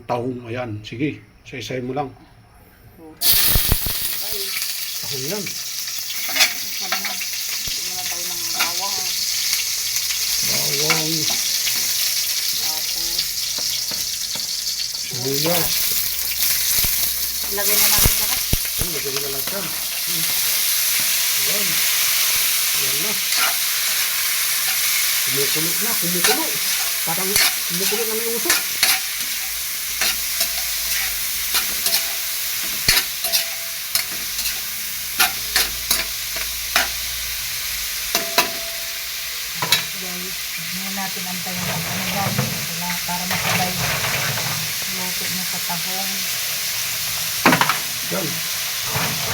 Tahong, ayan. Sige, isa-isay mo lang. Tahong yan. Bawang. Sibuyas. ilagay na natin lahat. Mo na lang yan. Ayan. Ayan na. Kumukulo na, kumukulo. Parang kumukulo na may usok. Hindi natin antayin ang guys. Wala, para makabay. Luto na sa tahong. Yan.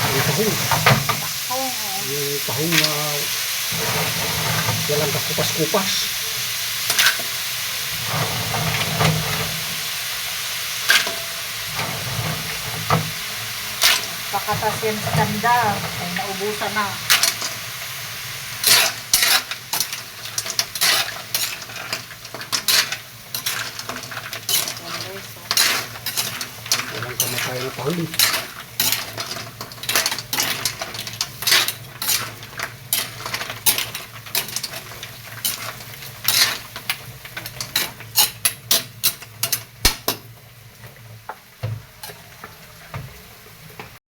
Yung tahong. Tahong. Yung tahong na walang kakupas-kupas. Pakatasin tanda. Ay, naubusan na. Yan guys, oh. Walang kamatay na tahong.